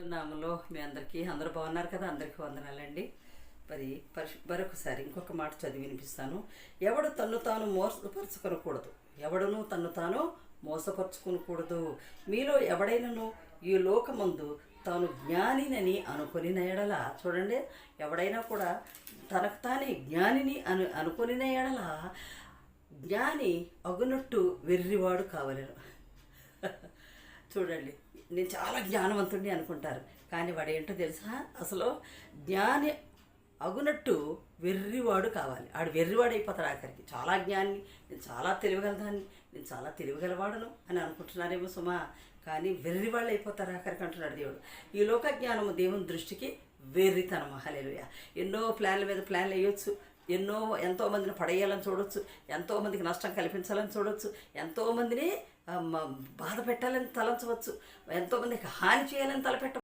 నామంలో మీ అందరికీ అందరూ బాగున్నారు కదా? అందరికీ వందనాలండి. మరి పరిశు మరొకసారి ఇంకొక మాట చదివి వినిపిస్తాను. ఎవడు తన్ను తాను మోసపరచుకొనకూడదు. ఎవడును తన్ను తాను మోసపరుచుకొనకూడదు. మీలో ఎవడైనను ఈ లోకమందు తాను జ్ఞానినని అనుకుని ఎడల చూడండి ఎవడైనా కూడా తనకు తానే జ్ఞానిని అను అనుకుని ఎడల జ్ఞాని అగునట్టు వెర్రివాడు కావలేను. చూడండి నేను చాలా జ్ఞానవంతుడిని అనుకుంటారు. కానీ వాడు ఏంటో తెలుసా? అసలు జ్ఞాని అగునట్టు వెర్రివాడు కావాలి. ఆడు వెర్రివాడు అయిపోతాడు ఆఖరికి. చాలా జ్ఞాని నేను చాలా తెలివిగలదాన్ని నేను చాలా తెలివిగలవాడను అని అనుకుంటున్నారేమో సుమా. కానీ వెర్రివాళ్ళు అయిపోతారు ఆఖరికి అంటున్నాడు దేవుడు. ఈ లోక జ్ఞానము దేవుని దృష్టికి వెర్రితనం. మహాలేలుయ ఎన్నో ప్లాన్ల మీద ప్లాన్లు వేయొచ్చు. ఎన్నో ఎంతోమందిని పడేయాలని చూడొచ్చు. ఎంతోమందికి నష్టం కల్పించాలని చూడొచ్చు. ఎంతోమందిని బాధ పెట్టాలని తలంచవచ్చు. ఎంతోమందికి హాని చేయాలని తలపెట్ట